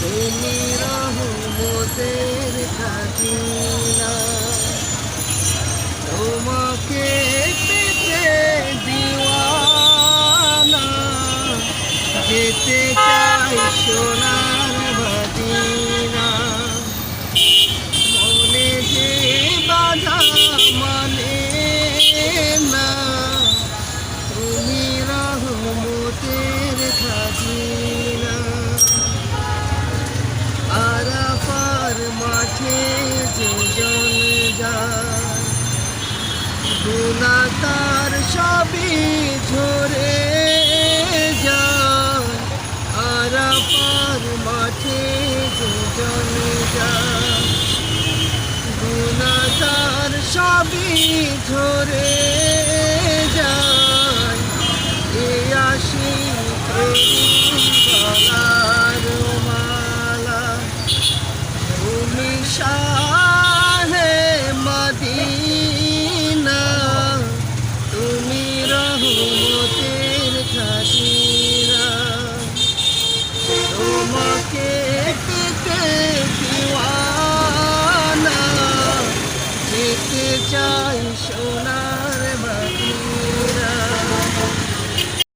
তুমি রহমতের খাজিনা। তোমাকে গুনা তার সবই ঝরে যায়। আরাফার মাঠে যেজন যায়। গুনা তার সবই ঝরে যায়। এ আসি মালা। তুমি শাহে আমাকে পেতে দিওয়ানা। যেতে চাই সোনার বাড়ি